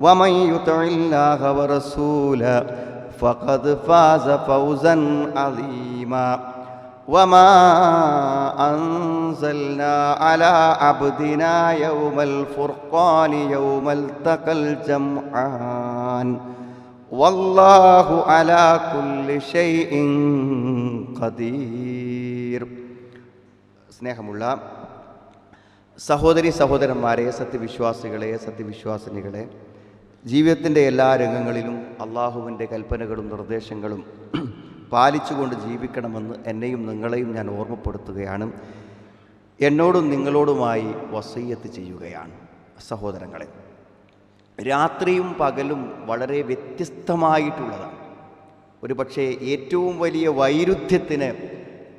ومن يطع الله ورسوله فقد فاز فوزا عظيما وما أنزلنا على عبدنا يوم الفرقان يوم التقى الجمعان والله على كل شيء قدير സ്നേഹമുള്ള സഹോദരി സഹോദരന്മാരെ സത്യവിശ്വാസികളെ സത്യവിശ്വാസിനികളെ ജീവിതത്തിന്റെ എല്ലാ രംഗങ്ങളിലും അള്ളാഹുവിന്റെ കൽപ്പനകളും നിർദ്ദേശങ്ങളും പാലിച്ചുകൊണ്ട് ജീവിക്കണമെന്ന് എന്നെയും നിങ്ങളെയും ഞാൻ ഓർമ്മപ്പെടുത്തുകയാണ്. എന്നോടും നിങ്ങളോടുമായി വസയ്യത്ത് ചെയ്യുകയാണ്. സഹോദരങ്ങളെ രാത്രിയും പകലും വളരെ വ്യത്യസ്തമായിട്ടുള്ളതാണ്. ഒരു പക്ഷേ ഏറ്റവും വലിയ വൈരുദ്ധ്യത്തിന്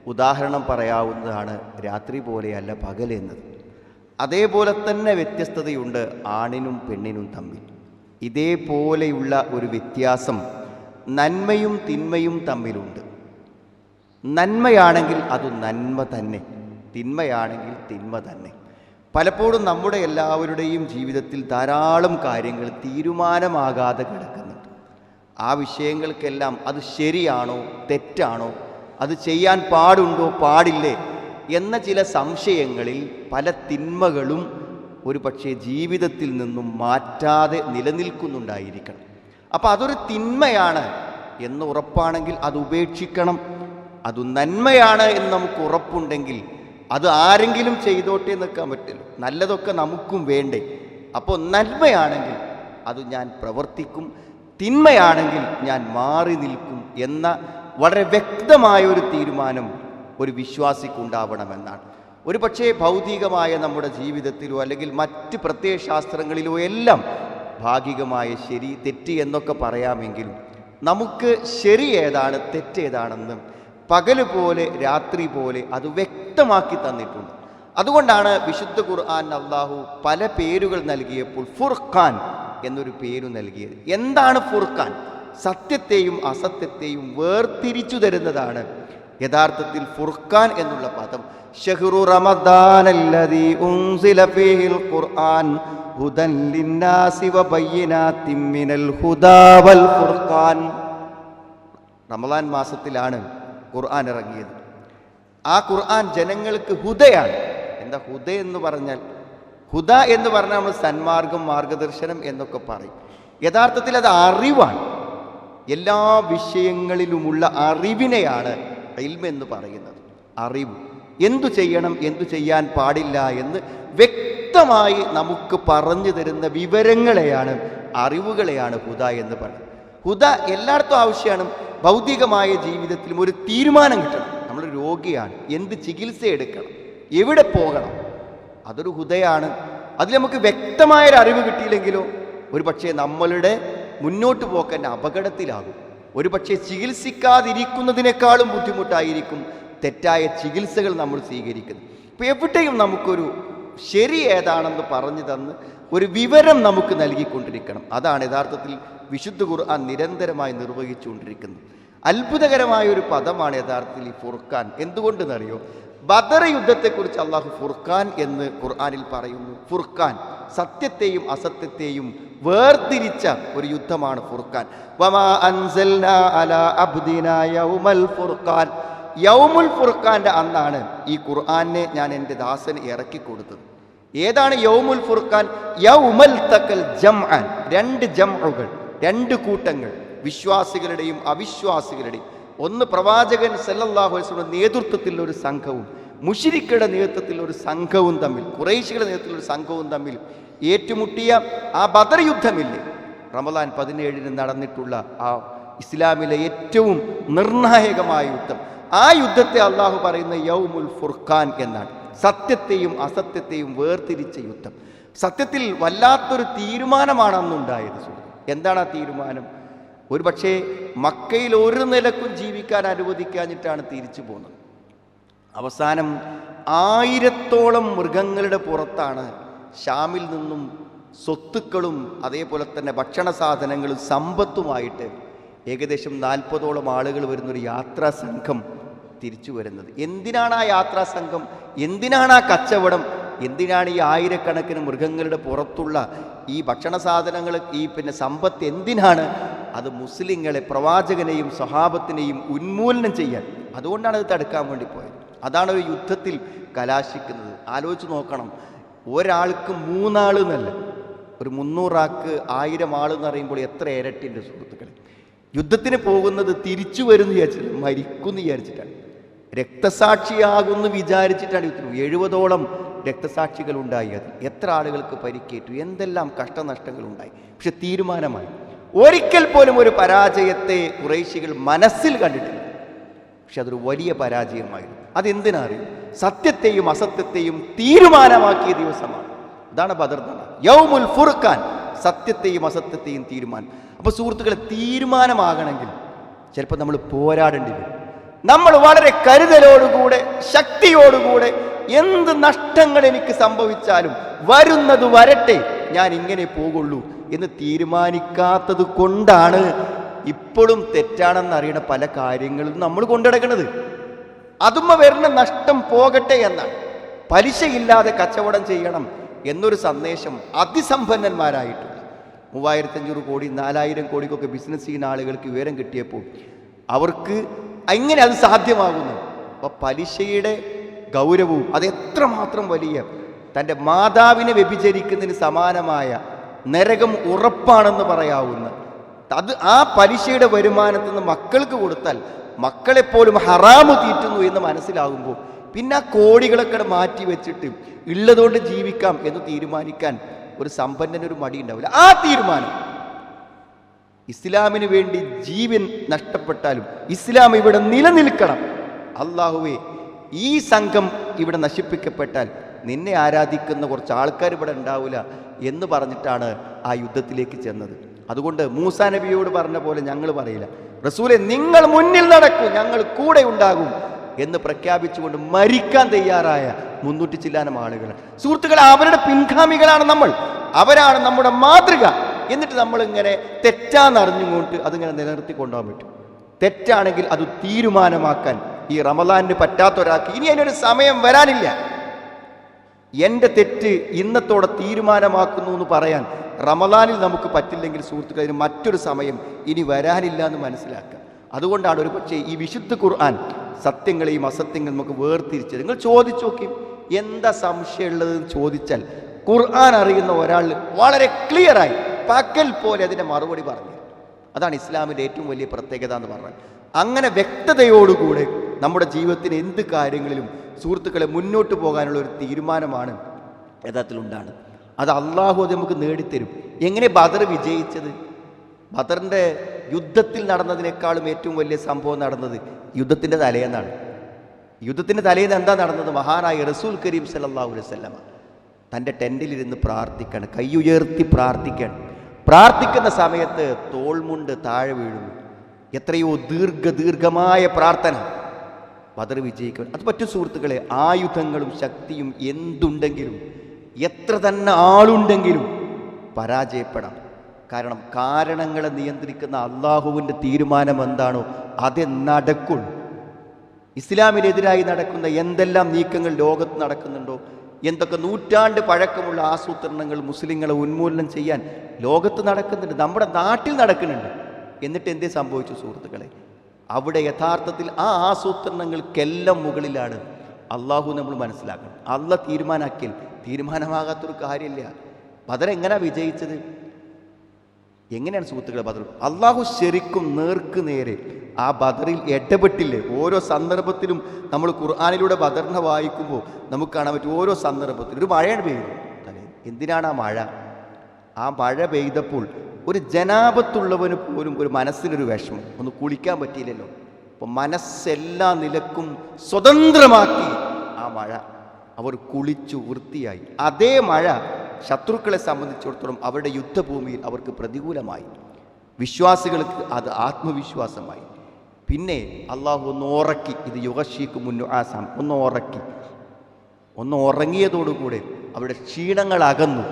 ഉദാഹരണം പറയാവുന്നതാണ് രാത്രി പോലെയല്ല പകൽ എന്നത് അതേപോലെ തന്നെ വ്യത്യസ്തതയുണ്ട് ആണിനും പെണ്ണിനും തമ്മിൽ. ഇതേപോലെയുള്ള ഒരു വ്യത്യാസം നന്മയും തിന്മയും തമ്മിലുണ്ട്. നന്മയാണെങ്കിൽ അത് നന്മ തന്നെ തിന്മയാണെങ്കിൽ തിന്മ തന്നെ. പലപ്പോഴും നമ്മുടെ എല്ലാവരുടെയും ജീവിതത്തിൽ ധാരാളം കാര്യങ്ങൾ തീരുമാനമാകാതെ കിടക്കുന്നുണ്ട്. ആ വിഷയങ്ങൾക്കെല്ലാം അത് ശരിയാണോ തെറ്റാണോ അത് ചെയ്യാൻ പാടുണ്ടോ പാടില്ലേ എന്ന ചില സംശയങ്ങളിൽ പല തിന്മകളും ഒരു പക്ഷേ ജീവിതത്തിൽ നിന്നും മാറ്റാതെ നിലനിൽക്കുന്നുണ്ടായിരിക്കണം. അപ്പോൾ അതൊരു തിന്മയാണ് എന്ന് ഉറപ്പാണെങ്കിൽ അത് ഉപേക്ഷിക്കണം. അത് നന്മയാണ് എന്ന് നമുക്ക് ഉറപ്പുണ്ടെങ്കിൽ അത് ആരെങ്കിലും ചെയ്തോട്ടെ നിൽക്കാൻ പറ്റില്ല. നല്ലതൊക്കെ നമുക്കും വേണ്ടേ. അപ്പോൾ നന്മയാണെങ്കിൽ അത് ഞാൻ പ്രവർത്തിക്കും. തിന്മയാണെങ്കിൽ ഞാൻ മാറി നിൽക്കും എന്ന വളരെ വ്യക്തമായ ഒരു തീരുമാനം ഒരു വിശ്വാസിക്കുണ്ടാവണമെന്നാണ്. ഒരു പക്ഷേ ഭൗതികമായ നമ്മുടെ ജീവിതത്തിലോ അല്ലെങ്കിൽ മറ്റ് പ്രത്യയശാസ്ത്രങ്ങളിലോ എല്ലാം ഭാഗികമായ ശരി തെറ്റ് എന്നൊക്കെ പറയാമെങ്കിലും നമുക്ക് ശരി ഏതാണ് തെറ്റേതാണെന്ന് പകൽ പോലെ രാത്രി പോലെ അത് വ്യക്തമാക്കി തന്നിട്ടുണ്ട്. അതുകൊണ്ടാണ് വിശുദ്ധ ഖുർആൻ അള്ളാഹു പല പേരുകൾ നൽകിയപ്പോൾ ഫുർഖാൻ എന്നൊരു പേരു നൽകിയത്. എന്താണ് ഫുർഖാൻ? സത്യത്തെയും അസത്യത്തെയും വേർതിരിച്ചു തരുന്നതാണ് യഥാർത്ഥത്തിൽ ഫുർഖാൻ എന്നുള്ള പദം. ഷഹ്റു ഫീഹിൽ ഖുർആൻ ഹുദൻ ലിന്നാസി മിനൽ ഹുദാ വൽ റമദാൻ മാസത്തിലാണ് ഖുർആൻ ഇറങ്ങിയത്. ആ ഖുർആൻ ജനങ്ങൾക്ക് ഹുദയാണ്. എന്താ ഹുദ എന്ന് പറഞ്ഞാൽ? ഹുദ എന്ന് പറഞ്ഞാൽ നമ്മൾ സന്മാർഗം മാർഗദർശനം എന്നൊക്കെ പറയും. യഥാർത്ഥത്തിൽ അത് അറിവാണ്. എല്ലാ വിഷയങ്ങളിലുമുള്ള അറിവിനെയാണ് ഇൽമ എന്ന് പറയുന്നത്. അറിവ്. എന്തു ചെയ്യണം എന്തു ചെയ്യാൻ പാടില്ല എന്ന് വ്യക്തമായി നമുക്ക് പറഞ്ഞു തരുന്ന വിവരങ്ങളെയാണ് അറിവുകളെയാണ് ഹുദ എന്ന് പറയുന്നത്. ഹുദ എല്ലായിടത്തും ആവശ്യമാണ്. ഭൗതികമായ ജീവിതത്തിലും ഒരു തീരുമാനം കിട്ടണം. നമ്മൾ രോഗിയാണ്. എന്ത് ചികിത്സ എടുക്കണം? എവിടെ പോകണം? അതൊരു ഹുദയാണ്. അതിൽ നമുക്ക് വ്യക്തമായൊരു അറിവ് കിട്ടിയില്ലെങ്കിലോ ഒരു പക്ഷേ നമ്മളുടെ മുന്നോട്ട് പോക്കന്റെ അപകടത്തിലാകും. ഒരു പക്ഷേ ചികിത്സിക്കാതിരിക്കുന്നതിനേക്കാളും ബുദ്ധിമുട്ടായിരിക്കും തെറ്റായ ചികിത്സകൾ നമ്മൾ സ്വീകരിക്കുന്നത്. ഇപ്പം എവിടെയും നമുക്കൊരു ശരി ഏതാണെന്ന് പറഞ്ഞു തന്ന് ഒരു വിവരം നമുക്ക് നൽകിക്കൊണ്ടിരിക്കണം. അതാണ് യഥാർത്ഥത്തിൽ വിശുദ്ധ ഖുർആൻ നിരന്തരമായി നിർവഹിച്ചുകൊണ്ടിരിക്കുന്നത്. അത്ഭുതകരമായ ഒരു പദമാണ് യഥാർത്ഥത്തിൽ ഈ ഫുർഖാൻ. എന്തുകൊണ്ടെന്നറിയോ? ബദർ യുദ്ധത്തെക്കുറിച്ച് അള്ളാഹു ഫുർഖാൻ എന്ന് ഖുർആാനിൽ പറയുന്നു. ഫുർഖാൻ സത്യത്തെയും അസത്യത്തെയും വേർതിരിച്ച ഒരു യുദ്ധമാണ് ഫുർഖാൻ. ഫുർഖാൻ. യൗമുൽ ഫുർഖാന്റെ അന്നാണ് ഈ ഖുർആാനെ ഞാൻ എന്റെ ദാസന് ഇറക്കി കൊടുത്തത് ഏതാണ് യൗമുൽ ഫുർഖാൻ? യൗമൽ തക്കൽ ജംഅൻ. രണ്ട് ജംഉകൾ രണ്ട് കൂട്ടങ്ങൾ വിശ്വാസികളുടെയും അവിശ്വാസികളുടെയും. ഒന്ന് പ്രവാചകൻ സല്ലല്ലാഹു അലൈഹി വസല്ലം നേതൃത്വത്തിൽ ഒരു സംഘവും മുഷിരിക്കയുടെ നേതൃത്വത്തിൽ ഒരു സംഘവും തമ്മിൽ കുറേശികളുടെ നേതൃത്വത്തിൽ ഒരു സംഘവും തമ്മിൽ ഏറ്റുമുട്ടിയ ആ ബദർ യുദ്ധമില്ലേ? റമദാൻ പതിനേഴിന് നടന്നിട്ടുള്ള ആ ഇസ്ലാമിലെ ഏറ്റവും നിർണായകമായ യുദ്ധം. ആ യുദ്ധത്തെ അള്ളാഹു പറയുന്ന യൗമുൽ ഫുർഖാൻ എന്നാണ്. സത്യത്തെയും അസത്യത്തെയും വേർതിരിച്ച യുദ്ധം. സത്യത്തിൽ വല്ലാത്തൊരു തീരുമാനമാണ് അന്നുണ്ടായത് എന്താണ് ആ തീരുമാനം? ഒരു പക്ഷേ മക്കയിൽ ഒരു നിലക്കും ജീവിക്കാൻ അനുവദിക്കാഞ്ഞിട്ടാണ് തിരിച്ചു പോകുന്നത്. അവസാനം ആയിരത്തോളം മൃഗങ്ങളുടെ പുറത്താണ് ഷാമിൽ നിന്നും സ്വത്തുക്കളും അതേപോലെ തന്നെ ഭക്ഷണ സാധനങ്ങളും സമ്പത്തുമായിട്ട് ഏകദേശം നാൽപ്പതോളം ആളുകൾ വരുന്നൊരു യാത്രാ സംഘം തിരിച്ചു വരുന്നത്. എന്തിനാണ് ആ യാത്രാ സംഘം? എന്തിനാണ് ആ കച്ചവടം? എന്തിനാണ് ഈ ആയിരക്കണക്കിന് മൃഗങ്ങളുടെ പുറത്തുള്ള ഈ ഭക്ഷണ സാധനങ്ങൾ ഈ പിന്നെ സമ്പത്ത് എന്തിനാണ്? അത് മുസ്ലിങ്ങളെ പ്രവാചകനെയും സ്വഹാബത്തിനെയും ഉന്മൂലനം ചെയ്യാൻ. അതുകൊണ്ടാണ് അത് തടുക്കാൻ വേണ്ടി പോയത്. അതാണ് ഒരു യുദ്ധത്തിൽ കലാശിക്കുന്നത്. ആലോചിച്ച് നോക്കണം. ഒരാൾക്ക് മൂന്നാൾ എന്നല്ല ഒരു മുന്നൂറാൾക്ക് ആയിരം ആൾ എന്ന് പറയുമ്പോൾ എത്ര ഇരട്ടിന്റെ സുഹൃത്തുക്കളെ. യുദ്ധത്തിന് പോകുന്നത് തിരിച്ചു വരുന്നു വിചാരിച്ചില്ല. മരിക്കുന്നു വിചാരിച്ചിട്ടാണ്. രക്തസാക്ഷിയാകുമെന്ന് വിചാരിച്ചിട്ടാണ് യുദ്ധം. എഴുപതോളം രക്തസാക്ഷികൾ ഉണ്ടായി അത് എത്ര ആളുകൾക്ക് പരിക്കേറ്റു? എന്തെല്ലാം കഷ്ടനഷ്ടങ്ങൾ ഉണ്ടായി പക്ഷെ തീരുമാനമായി. ഒരിക്കൽ പോലും ഒരു പരാജയത്തെ കുറേശികൾ മനസ്സിൽ കണ്ടിട്ടില്ല. പക്ഷെ അതൊരു വലിയ പരാജയമായിരുന്നു. അതെന്തിനാ അറിയും സത്യത്തെയും അസത്യത്തെയും തീരുമാനമാക്കിയ ദിവസമാണ്. അതാണ് ബദർ യൗമുൽ ഫുർഖാൻ സത്യത്തെയും അസത്യത്തെയും തീരുമാനം. അപ്പോൾ സുഹൃത്തുക്കളെ തീരുമാനമാകണമെങ്കിൽ ചിലപ്പോൾ നമ്മൾ പോരാടേണ്ടി വരും. നമ്മൾ വളരെ കരുതലോടുകൂടെ ശക്തിയോടുകൂടെ എന്ത് നഷ്ടങ്ങൾ എനിക്ക് സംഭവിച്ചാലും വരുന്നത് വരട്ടെ ഞാൻ ഇങ്ങനെ പോകുള്ളൂ എന്ന് തീരുമാനിക്കാത്തത് കൊണ്ടാണ് ഇപ്പോഴും തെറ്റാണെന്നറിയണ പല കാര്യങ്ങളും നമ്മൾ കൊണ്ടിടക്കുന്നത് അതുമ്മ വരുന്ന നഷ്ടം പോകട്ടെ എന്നാണ്. പലിശയില്ലാതെ കച്ചവടം ചെയ്യണം എന്നൊരു സന്ദേശം അതിസമ്പന്നന്മാരായിട്ടുണ്ട്. മൂവായിരത്തഞ്ഞൂറ് കോടി നാലായിരം കോടിക്കൊക്കെ ബിസിനസ് ചെയ്യുന്ന ആളുകൾക്ക് വിവരം കിട്ടിയപ്പോൾ അവർക്ക് എങ്ങനെ അത് സാധ്യമാകുന്നു. അപ്പോൾ പലിശയുടെ ഗൗരവവും അത് എത്രമാത്രം വലിയ തന്റെ മാതാവിനെ വ്യഭിചരിക്കുന്നതിന് സമാനമായ നരകം ഉറപ്പാണെന്ന് പറയാവുന്ന അത് ആ പലിശയുടെ വരുമാനത്തിൽ നിന്ന് മക്കൾക്ക് കൊടുത്താൽ മക്കളെപ്പോലും ഹറാമു തീറ്റുന്നു എന്ന് മനസ്സിലാകുമ്പോൾ പിന്നെ ആ കോടികളൊക്കെ മാറ്റി വെച്ചിട്ട് ഉള്ളതുകൊണ്ട് ജീവിക്കാം എന്ന് തീരുമാനിക്കാൻ ഒരു സമ്പന്നനൊരു മടി ഉണ്ടാവില്ല. ആ തീരുമാനം ഇസ്ലാമിന് വേണ്ടി ജീവൻ നഷ്ടപ്പെട്ടാലും ഇസ്ലാം ഇവിടെ നിലനിൽക്കണം. അള്ളാഹുവെ ഈ സംഘം ഇവിടെ നശിപ്പിക്കപ്പെട്ടാൽ നിന്നെ ആരാധിക്കുന്ന കുറച്ച് ആൾക്കാർ ഇവിടെ ഉണ്ടാവില്ല എന്ന് പറഞ്ഞിട്ടാണ് ആ യുദ്ധത്തിലേക്ക് ചെന്നത്. അതുകൊണ്ട് മൂസാ നബിയോട് പറഞ്ഞ പോലെ ഞങ്ങൾ പറയില്ല. റസൂലെ നിങ്ങൾ മുന്നിൽ നടക്കൂ ഞങ്ങൾ കൂടെ ഉണ്ടാകും എന്ന് പ്രഖ്യാപിച്ചുകൊണ്ട് മരിക്കാൻ തയ്യാറായ മുന്നൂറ്റി ചില്ലാനം ആളുകൾ സുഹൃത്തുക്കളെ അവരുടെ പിൻഗാമികളാണ് നമ്മൾ. അവരാണ് നമ്മുടെ മാതൃക. എന്നിട്ട് നമ്മൾ ഇങ്ങനെ തെറ്റാന്നറിഞ്ഞുകൊണ്ട് അതിങ്ങനെ നിലനിർത്തി കൊണ്ടുപോകാൻ പറ്റും. തെറ്റാണെങ്കിൽ അത് തീരുമാനമാക്കാൻ ഈ റമദാനിന് പറ്റാത്ത ഒരാൾക്ക് ഇനി അതിനൊരു സമയം വരാനില്ല. എന്റെ തെറ്റ് ഇന്നത്തോടെ തീരുമാനമാക്കുന്നു എന്ന് പറയാൻ റമദാനിൽ നമുക്ക് പറ്റില്ലെങ്കിൽ സുഹൃത്തുക്കൾ അതിന് മറ്റൊരു സമയം ഇനി വരാനില്ല എന്ന് മനസ്സിലാക്കുക. അതുകൊണ്ടാണ് ഒരു പക്ഷേ ഈ വിശുദ്ധ ഖുർആൻ സത്യങ്ങളെയും അസത്യങ്ങളും നമുക്ക് വേർതിരിച്ചത്. നിങ്ങൾ ചോദിച്ചു നോക്കി എന്താ സംശയമുള്ളതെന്ന് ചോദിച്ചാൽ ഖുർആൻ അറിയുന്ന ഒരാൾ വളരെ ക്ലിയറായി പകൽ പോലെ അതിന്റെ മറുപടി പറഞ്ഞു. അതാണ് ഇസ്ലാമിന്റെ ഏറ്റവും വലിയ പ്രത്യേകത എന്ന് പറഞ്ഞാൽ. അങ്ങനെ വ്യക്തതയോടുകൂടെ നമ്മുടെ ജീവിതത്തിന് എന്ത് കാര്യങ്ങളിലും സുഹൃത്തുക്കളെ മുന്നോട്ട് പോകാനുള്ള ഒരു തീരുമാനമാണ് യഥാർത്ഥത്തിൽ അത് അള്ളാഹു അത് നമുക്ക് നേടിത്തരും. എങ്ങനെ ബദർ വിജയിച്ചത്? ബദറിന്റെ യുദ്ധത്തിൽ നടന്നതിനേക്കാളും ഏറ്റവും വലിയ സംഭവം നടന്നത് യുദ്ധത്തിന്റെ തലേന്നാണ്. യുദ്ധത്തിന്റെ തലേന്ന് എന്താ നടന്നത്? മഹാനായ റസൂൽ കരീം സല്ലല്ലാഹു അലൈഹി വസല്ലമ തന്റെ ടെന്റിലിരുന്ന് പ്രാർത്ഥിക്കണം. കൈയുയർത്തി പ്രാർത്ഥിക്കണം. പ്രാർത്ഥിക്കുന്ന സമയത്ത് തോൾമുണ്ട് താഴെ വീഴുന്നു. എത്രയോ ദീർഘ ദീർഘമായ പ്രാർത്ഥന. ബദർ വിജയിക്കണം അത് മറ്റു സുഹൃത്തുക്കളെ ആയുധങ്ങളും ശക്തിയും എന്തുണ്ടെങ്കിലും എത്ര തന്നെ ആളുണ്ടെങ്കിലും പരാജയപ്പെടാം. കാരണം കാരണങ്ങളെ നിയന്ത്രിക്കുന്ന അള്ളാഹുവിന്റെ തീരുമാനം എന്താണോ അത് നടക്കുള്ളൂ. ഇസ്ലാമിനെതിരായി നടക്കുന്ന എന്തെല്ലാം നീക്കങ്ങൾ ലോകത്ത് നടക്കുന്നുണ്ടോ എന്തൊക്കെ നൂറ്റാണ്ട് പഴക്കമുള്ള ആസൂത്രണങ്ങൾ മുസ്ലിങ്ങളെ ഉന്മൂലനം ചെയ്യാൻ ലോകത്ത് നടക്കുന്നുണ്ട് നമ്മുടെ നാട്ടിൽ നടക്കുന്നുണ്ട്. എന്നിട്ട് എന്തേ സംഭവിച്ചു സുഹൃത്തുക്കളെ? അവിടെ യഥാർത്ഥത്തിൽ ആ ആസൂത്രണങ്ങൾക്കെല്ലാം മുകളിലാണ് അള്ളാഹു നമ്മൾ മനസ്സിലാക്കണം. അള്ള തീരുമാനാക്കിയാൽ തീരുമാനമാകാത്തൊരു കാര്യമില്ല. ബദർ വിജയിച്ചത്? എങ്ങനെയാണ് സുഹൃത്തുക്കളെ ബദർ? അള്ളാഹു ശരിക്കും നേർക്ക് നേരെ ആ ബദറിൽ ഇടപെട്ടില്ലേ? ഓരോ സന്ദർഭത്തിലും നമ്മൾ ഖുർആാനിലൂടെ ബദറിനെ വായിക്കുമ്പോൾ നമുക്ക് കാണാൻ പറ്റും ഓരോ സന്ദർഭത്തിലും. ഒരു മഴയാണ് പെയ്യുന്നത് എന്തിനാണ് ആ മഴ? ആ മഴ പെയ്തപ്പോൾ ഒരു ജനാപത്തുള്ളവന് പോലും ഒരു മനസ്സിനൊരു വിഷമം. ഒന്ന് കുളിക്കാൻ പറ്റിയില്ലല്ലോ. അപ്പം മനസ്സെല്ലാ നിലക്കും സ്വതന്ത്രമാക്കി ആ മഴ. അവർ കുളിച്ചു വൃത്തിയായി. അതേ മഴ ശത്രുക്കളെ സംബന്ധിച്ചിടത്തോളം അവരുടെ യുദ്ധഭൂമിയിൽ അവർക്ക് പ്രതികൂലമായി. വിശ്വാസികൾക്ക് അത് ആത്മവിശ്വാസമായി. പിന്നെ അള്ളാഹു ഒന്ന് ഉറക്കി. ഇത് യുഗശീക്ക് മുന്നു ആസാം. ഒന്ന് ഉറക്കി. ഒന്ന് ഉറങ്ങിയതോടുകൂടെ അവരുടെ ക്ഷീണങ്ങൾ അകന്നു.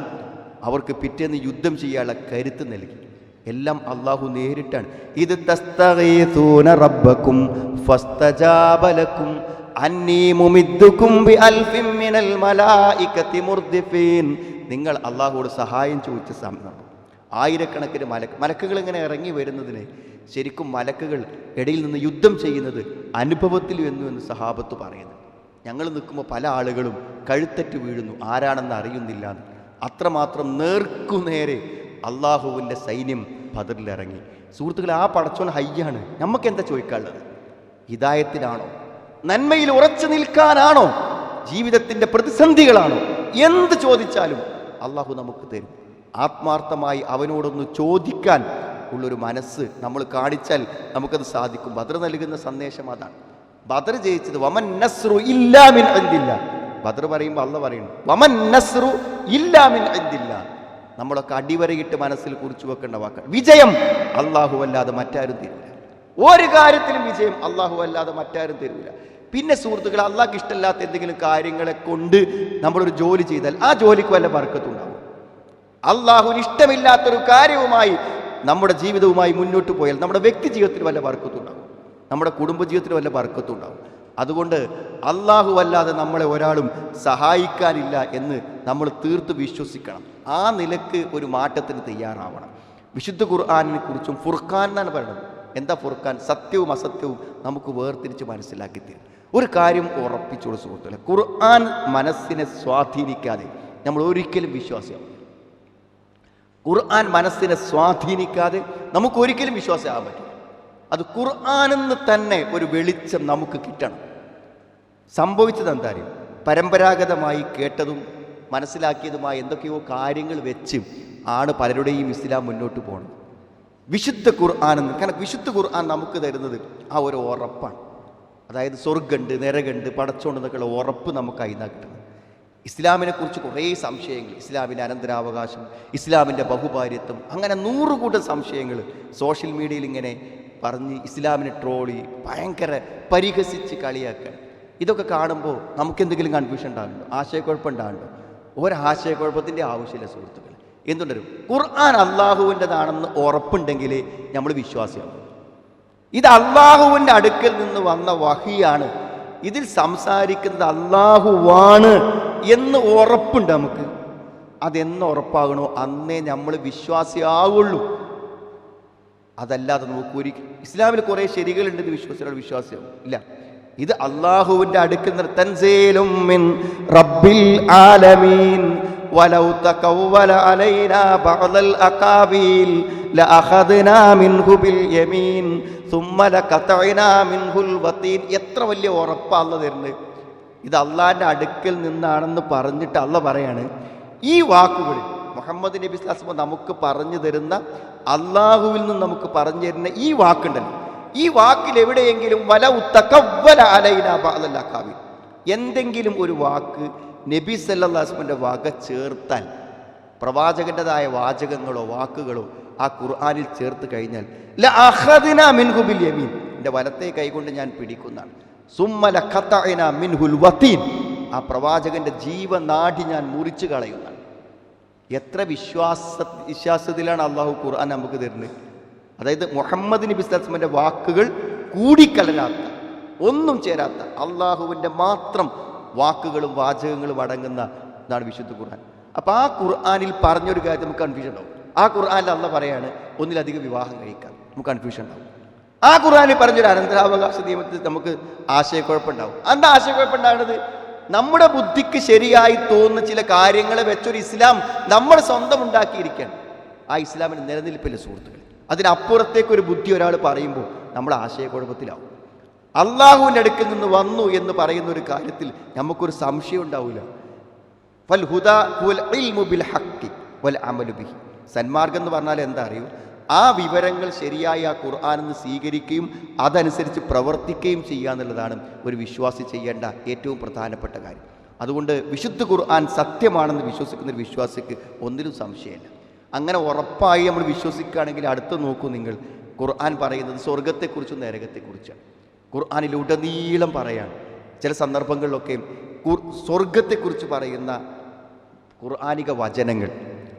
അവർക്ക് പിറ്റേന്ന് യുദ്ധം ചെയ്യാനുള്ള കരുത്ത് നൽകി. എല്ലാം അള്ളാഹു നേരിട്ടാണ്. ഇത് തസ്തൂന റബ്ബക്കും ഫസ്തജാബലക്കും നിങ്ങൾ അള്ളാഹുവോട് സഹായം ചോദിച്ച സമയം ആയിരക്കണക്കിന് മലക്ക് മലക്കുകൾ ഇങ്ങനെ ഇറങ്ങി വരുന്നതിന് ശരിക്കും മലക്കുകൾ ഇടയിൽ നിന്ന് യുദ്ധം ചെയ്യുന്നത് അനുഭവത്തിൽ വന്നു എന്ന് സഹാബത്ത് പറയുന്നു. ഞങ്ങൾ നിൽക്കുമ്പോൾ പല ആളുകളും കഴുത്തറ്റ് വീഴുന്നു. ആരാണെന്ന് അറിയുന്നില്ല. അത്രമാത്രം നേർക്കുനേരെ അള്ളാഹുവിന്റെ സൈന്യം പതിരിലിറങ്ങി സുഹൃത്തുക്കളെ ആ പടച്ചോൻ ഹയ്യാണ്. നമുക്ക് എന്താ ചോദിക്കാനുള്ളത്? ഹിദായത്തിലാണോ? നന്മയിൽ ഉറച്ചു നിൽക്കാനാണോ ജീവിതത്തിന്റെ പ്രതിസന്ധികളാണോ? എന്ത് ചോദിച്ചാലും അള്ളാഹു നമുക്ക് തരും. ആത്മാർത്ഥമായി അവനോടൊന്ന് ചോദിക്കാൻ ഉള്ളൊരു മനസ്സ് നമ്മൾ കാണിച്ചാൽ നമുക്കത് സാധിക്കും. ബദർ നൽകുന്ന സന്ദേശം അതാണ്. ബദർ ജയിച്ചത് വമൻ നസ്രു ഇല്ലാമിൻ എന്തില്ല ബദർ പറയുമ്പോൾ അല്ല പറയുന്നു വമൻ നസ്രു ഇല്ലാമിൻ എന്തില്ല നമ്മളൊക്കെ അടിവരയിട്ട് മനസ്സിൽ കുറിച്ചു വെക്കേണ്ട വാക്ക് വിജയം അള്ളാഹു അല്ലാതെ മറ്റാരും തരില്ല. ഒരു കാര്യത്തിലും വിജയം അള്ളാഹു അല്ലാതെ മറ്റാരും തരില്ല. പിന്നെ സുഹൃത്തുക്കൾ അള്ളാഹ്ക്ക് ഇഷ്ടമില്ലാത്ത എന്തെങ്കിലും കാര്യങ്ങളെ കൊണ്ട് നമ്മളൊരു ജോലി ചെയ്താൽ ആ ജോലിക്ക് വല്ല വർക്കത്തുണ്ടാവും അള്ളാഹുവിന് ഇഷ്ടമില്ലാത്തൊരു കാര്യവുമായി നമ്മുടെ ജീവിതവുമായി മുന്നോട്ട് പോയാൽ നമ്മുടെ വ്യക്തി ജീവിതത്തിൽ വല്ല വർക്കത്തുണ്ടാവും നമ്മുടെ കുടുംബ ജീവിതത്തിൽ വല്ല വർക്കത്തുണ്ടാവും അതുകൊണ്ട് അള്ളാഹു അല്ലാതെ നമ്മളെ ഒരാളും സഹായിക്കാനില്ല എന്ന് നമ്മൾ തീർത്ത് വിശ്വസിക്കണം. ആ നിലയ്ക്ക് ഒരു മാറ്റത്തിന് തയ്യാറാവണം. വിശുദ്ധ ഖുർആാനിനെ കുറിച്ചും ഫുർഖാൻ എന്നാണ് പറയുന്നത്. എന്താ ഫുർഖാൻ? സത്യവും അസത്യവും നമുക്ക് വേർതിരിച്ച് മനസ്സിലാക്കി തരും ഒരു കാര്യം ഉറപ്പിച്ചോളൂ സുഹൃത്തുക്കളെ ഖുർആൻ മനസ്സിനെ സ്വാധീനിക്കാതെ നമ്മൾ ഒരിക്കലും വിശ്വാസിയാവും. ഖുർആൻ മനസ്സിനെ സ്വാധീനിക്കാതെ നമുക്ക് ഒരിക്കലും വിശ്വാസമാകാൻ പറ്റില്ല. അത് ഖുർആാനെന്ന് തന്നെ ഒരു വെളിച്ചം നമുക്ക് കിട്ടണം. സംഭവിച്ചത് എന്താ അറിയും? പരമ്പരാഗതമായി കേട്ടതും മനസ്സിലാക്കിയതുമായ എന്തൊക്കെയോ കാര്യങ്ങൾ വെച്ച് ആണ് പലരുടെയും ഇസ്ലാം മുന്നോട്ട് പോകുന്നത് വിശുദ്ധ ഖുർആാനെന്ന് കാരണം വിശുദ്ധ ഖുർആൻ നമുക്ക് തരുന്നത് ആ ഒരു ഉറപ്പാണ്. അതായത് സ്വർഗമുണ്ട് നിരകുണ്ട് പടച്ചോണ്ടെന്നൊക്കെയുള്ള ഉറപ്പ് നമുക്ക് അതിനാ കിട്ടുന്നത്. ഇസ്ലാമിനെക്കുറിച്ച് കുറേ സംശയങ്ങൾ ഇസ്ലാമിന്റെ അനന്തരാവകാശം ഇസ്ലാമിന്റെ ബഹുഭാര്യത്വം അങ്ങനെ നൂറുകൂട്ടം സംശയങ്ങൾ സോഷ്യൽ മീഡിയയിൽ ഇങ്ങനെ പറഞ്ഞ് ഇസ്ലാമിനെ ട്രോളി ഭയങ്കര പരിഹസിച്ച് കളിയാക്കുക. ഇതൊക്കെ കാണുമ്പോൾ നമുക്കെന്തെങ്കിലും കൺഫ്യൂഷൻ ഉണ്ടാകുന്നുണ്ടോ? ആശയക്കുഴപ്പം ഉണ്ടാകുന്നുണ്ടോ? ഒരാശയക്കുഴപ്പത്തിന്റെ ആവശ്യമില്ല സുഹൃത്തുക്കൾ എന്തുണ്ടൊരു ഖുർആൻ അള്ളാഹുവിന്റെതാണെന്ന് ഉറപ്പുണ്ടെങ്കിൽ നമ്മൾ വിശ്വാസിയാവും ഇത് അള്ളാഹുവിന്റെ അടുക്കൽ നിന്ന് വന്ന വഹിയാണ്. ഇതിൽ സംസാരിക്കുന്നത് അള്ളാഹുവാണ് എന്ന് ഉറപ്പുണ്ട് നമുക്ക്. അതെന്ന് ഉറപ്പാകണോ? അന്നേ നമ്മൾ വിശ്വാസിയാവുള്ളൂ. അതല്ലാതെ നമുക്ക് ഒരു ഇസ്ലാമിൽ കുറേ ശരികളുണ്ടെന്ന് വിശ്വസിച്ചാൽ വിശ്വാസിയാവും. ഇല്ല. ഇത് അള്ളാഹുവിന്റെ അടുക്കൽ നിന്ന് തൻസീലും റബ്ബിൽ ആലമീൻ. ولو تقول علينا بعض الأقاويل لأخذنا منه باليمين ثم لقطعنا منه الوتين എത്ര വലിയ ഉറപ്പാ അല്ല തരുന്നത് ഇത് അള്ളാഹിൻ്റെ അടുക്കൽ നിന്നാണെന്ന് പറഞ്ഞിട്ട് അല്ല പറയാണ് ഈ വാക്കുകൾ മുഹമ്മദ് നബി സ്ലാസ്മ നമുക്ക് പറഞ്ഞു തരുന്ന അള്ളാഹുവിൽ നിന്ന് നമുക്ക് പറഞ്ഞു തരുന്ന ഈ വാക്കുണ്ടല്ലോ ഈ വാക്കിൽ എവിടെയെങ്കിലും വല ഉത്തക്കവല അലൈന ബാലല്ലാക്കാവി എന്തെങ്കിലും ഒരു വാക്ക് നബി സല്ലാസ്മന്റെ വക ചേർത്താൽ പ്രവാചകന്റെതായ വാചകങ്ങളോ വാക്കുകളോ ആ ഖുർആാനിൽ ചേർത്ത് കഴിഞ്ഞാൽ യമീൻ എന്റെ വലത്തെ കൈകൊണ്ട് ഞാൻ പിടിക്കുന്നതാണ്. സുമ്മല ഖത്തഅന മിൻഹുൽ വത്തീൻ ആ പ്രവാചകന്റെ ജീവനാടി ഞാൻ മുറിച്ചു കളയുന്നതാണ്. എത്ര വിശ്വാസ വിശ്വാസത്തിലാണ് അള്ളാഹു ഖുർആൻ നമുക്ക് തരുന്നത്? അതായത് മുഹമ്മദ് നബി സ്വലാസ്മന്റെ വാക്കുകൾ കൂടിക്കലരാത്ത ഒന്നും ചേരാത്ത അള്ളാഹുവിന്റെ മാത്രം വാക്കുകളും വാചകങ്ങളും അടങ്ങുന്ന ഇതാണ് വിശുദ്ധ ഖുർആൻ. അപ്പോൾ ആ ഖുർആാനിൽ പറഞ്ഞൊരു കാര്യം നമുക്ക് കൺഫ്യൂഷൻ ഉണ്ടാവും. ആ ഖുർആാനിൽ അല്ല പറയാണ് ഒന്നിലധികം വിവാഹം കഴിക്കാം. നമുക്ക് കൺഫ്യൂഷൻ ഉണ്ടാവും. ആ ഖുർആാനിൽ പറഞ്ഞൊരു അനന്തരാവകാശ നിയമത്തിൽ നമുക്ക് ആശയക്കുഴപ്പമുണ്ടാവും. അന്ന് ആശയക്കുഴപ്പമുണ്ടാകുന്നത് നമ്മുടെ ബുദ്ധിക്ക് ശരിയായി തോന്നുന്ന ചില കാര്യങ്ങളെ വെച്ചൊരു ഇസ്ലാം നമ്മൾ സ്വന്തം ഉണ്ടാക്കിയിരിക്കുകയാണ്. ആ ഇസ്ലാമിന് നിലനിൽപ്പില്ല സുഹൃത്തുക്കൾ അതിനപ്പുറത്തേക്കൊരു ബുദ്ധി ഒരാൾ പറയുമ്പോൾ നമ്മൾ ആശയക്കുഴപ്പത്തിലാവും. അള്ളാഹുവിന്റെ അടുക്കിൽ നിന്ന് വന്നു എന്ന് പറയുന്ന ഒരു കാര്യത്തിൽ നമുക്കൊരു സംശയം ഉണ്ടാവില്ല. ഫൽ ബിൽ വൽ സന്മാർഗം എന്ന് പറഞ്ഞാൽ എന്താ അറിയൂ? ആ വിവരങ്ങൾ ശരിയായി ആ ഖുർആൻ എന്ന് സ്വീകരിക്കുകയും അതനുസരിച്ച് പ്രവർത്തിക്കുകയും ചെയ്യുക എന്നുള്ളതാണ് ഒരു വിശ്വാസി ചെയ്യേണ്ട ഏറ്റവും പ്രധാനപ്പെട്ട കാര്യം. അതുകൊണ്ട് വിശുദ്ധ ഖുർആൻ സത്യമാണെന്ന് വിശ്വസിക്കുന്ന ഒരു വിശ്വാസിക്ക് ഒന്നിലും സംശയമില്ല. അങ്ങനെ ഉറപ്പായി നമ്മൾ വിശ്വസിക്കുകയാണെങ്കിൽ അടുത്ത് നോക്കൂ നിങ്ങൾ. ഖുർആൻ പറയുന്നത് സ്വർഗത്തെക്കുറിച്ചും നരകത്തെക്കുറിച്ചാണ്. ഖുർആാനിലുടനീളം പറയാണ്. ചില സന്ദർഭങ്ങളിലൊക്കെ സ്വർഗത്തെക്കുറിച്ച് പറയുന്ന ഖുർആാനിക വചനങ്ങൾ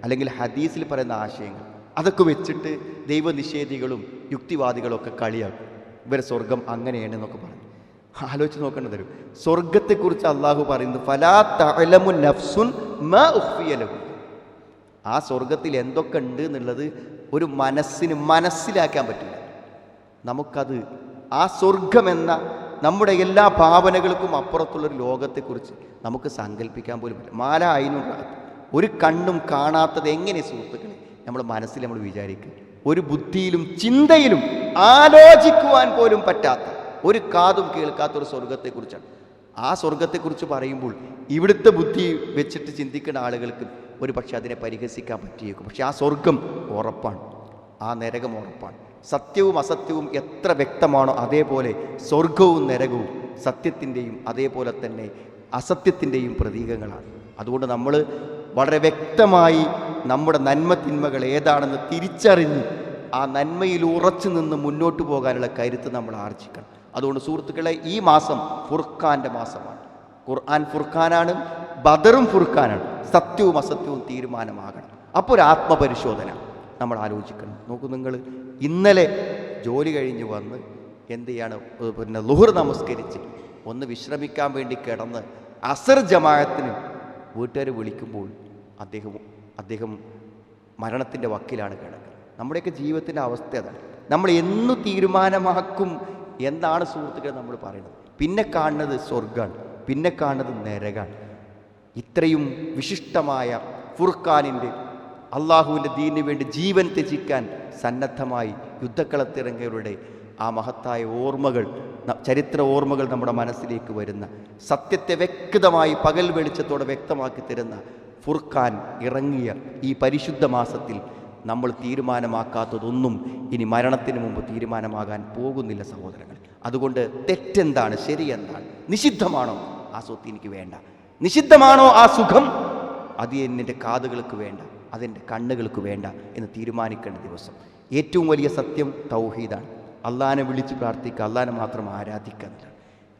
അല്ലെങ്കിൽ ഹദീസിൽ പറയുന്ന ആശയങ്ങൾ അതൊക്കെ വെച്ചിട്ട് ദൈവനിഷേധികളും യുക്തിവാദികളൊക്കെ കളിയാക്കും. ഇവരെ സ്വർഗം അങ്ങനെയാണ് എന്നൊക്കെ പറഞ്ഞു. ആലോചിച്ച് നോക്കേണ്ടി വരും. സ്വർഗത്തെക്കുറിച്ച് അള്ളാഹു പറയുന്നത് ഫലാ തലമു നഫ്സുൻ മാ ഉഫിയലും ലഹും. ആ സ്വർഗത്തിൽ എന്തൊക്കെ ഉണ്ട് എന്നുള്ളത് ഒരു മനസ്സിന് മനസ്സിലാക്കാൻ പറ്റില്ല. നമുക്കത് ആ സ്വർഗമെന്ന നമ്മുടെ എല്ലാ ഭാവനകൾക്കും അപ്പുറത്തുള്ളൊരു ലോകത്തെക്കുറിച്ച് നമുക്ക് സങ്കല്പിക്കാൻ പോലും പറ്റില്ല. മാല അയിനുള്ള ഒരു കണ്ണും കാണാത്തത് എങ്ങനെ സുഹൃത്തുക്കളെ? നമ്മൾ മനസ്സിൽ നമ്മൾ വിചാരിക്കുക ഒരു ബുദ്ധിയിലും ചിന്തയിലും ആലോചിക്കുവാൻ പോലും പറ്റാത്ത ഒരു കാതും കേൾക്കാത്ത ഒരു സ്വർഗത്തെക്കുറിച്ചാണ് ആ സ്വർഗത്തെക്കുറിച്ച് പറയുമ്പോൾ ഇവിടുത്തെ ബുദ്ധി വെച്ചിട്ട് ചിന്തിക്കുന്ന ആളുകൾക്ക് ഒരു പക്ഷെ അതിനെ പരിഹസിക്കാൻ പറ്റിയേക്കും. പക്ഷേ ആ സ്വർഗം ഉറപ്പാണ്. ആ നരകം ഉറപ്പാണ്. സത്യവും അസത്യവും എത്ര വ്യക്തമാണോ അതേപോലെ സ്വർഗവും നരകവും സത്യത്തിന്റെയും അതേപോലെ തന്നെ അസത്യത്തിന്റെയും പ്രതീകങ്ങളാണ്. അതുകൊണ്ട് നമ്മൾ വളരെ വ്യക്തമായി നമ്മുടെ നന്മ തിന്മകൾ ഏതാണെന്ന് തിരിച്ചറിഞ്ഞ് ആ നന്മയിൽ ഉറച്ചു നിന്ന് മുന്നോട്ട് പോകാനുള്ള കരുത്ത് നമ്മൾ ആർജിക്കണം. അതുകൊണ്ട് സുഹൃത്തുക്കളെ ഈ മാസം ഫുർഖാന്റെ മാസമാണ്. ഖുർആൻ ഫുർഖാനാണ് ബദറും ഫുർഖാനാണ്. സത്യവും അസത്യവും തീരുമാനമാകണം. അപ്പോൾ ഒരു ആത്മപരിശോധന. നമ്മൾ ആലോചിക്കണം. നോക്കൂ നിങ്ങൾ ഇന്നലെ ജോലി കഴിഞ്ഞ് വന്ന് എന്ത് ചെയ്യാണ്? പിന്നെ ലുഹർ നമസ്കരിച്ച് ഒന്ന് വിശ്രമിക്കാൻ വേണ്ടി കിടന്ന് അസർ ജമാഅത്തിന് വീട്ടുകാർ വിളിക്കുമ്പോൾ അദ്ദേഹം അദ്ദേഹം മരണത്തിന്റെ വക്കിലാണ് കിടക്കുന്നത്. നമ്മുടെയൊക്കെ ജീവിതത്തിന്റെ അവസ്ഥ അതാണ്. നമ്മൾ എന്നു തീരുമാനമാക്കും എന്താണ് സുഹൃത്തുക്കളെ നമ്മൾ പറയുന്നത്. പിന്നെ കാണുന്നത് സ്വർഗമാണ് പിന്നെ കാണുന്നത് നരകാണ്. ഇത്രയും വിശിഷ്ടമായ ഫുർഖാനിന്റെ അള്ളാഹുവിന്റെ ദീനിന് വേണ്ടി ജീവൻ ത്യജിക്കാൻ സന്നദ്ധമായി യുദ്ധക്കളത്തിറങ്ങിയവരുടെ ആ മഹത്തായ ഓർമ്മകൾ ചരിത്ര ഓർമ്മകൾ നമ്മുടെ മനസ്സിലേക്ക് വരുന്ന സത്യത്തെ വ്യക്തമായി പകൽ വെളിച്ചത്തോടെ വ്യക്തമാക്കി തരുന്ന ഫുർഖാൻ ഇറങ്ങിയ ഈ പരിശുദ്ധ മാസത്തിൽ നമ്മൾ തീരുമാനമാക്കാത്തതൊന്നും ഇനി മരണത്തിന് മുമ്പ് തീരുമാനമാകാൻ പോകുന്നില്ല സഹോദരങ്ങൾ. അതുകൊണ്ട് തെറ്റെന്താണ് ശരിയെന്താണ്? നിഷിദ്ധമാണോ ആ സ്വത്ത് എനിക്ക് വേണ്ട? നിഷിദ്ധമാണോ ആ സുഖം? അത് എന്റെ കാതുകൾക്ക് വേണ്ട. അതെന്റെ കണ്ണുകൾക്ക് വേണ്ട എന്ന് തീരുമാനിക്കേണ്ട ദിവസം. ഏറ്റവും വലിയ സത്യം തൗഹീദാണ്. അള്ളഹാനെ വിളിച്ച് പ്രാർത്ഥിക്കുക അള്ളഹാനെ മാത്രം ആരാധിക്കുക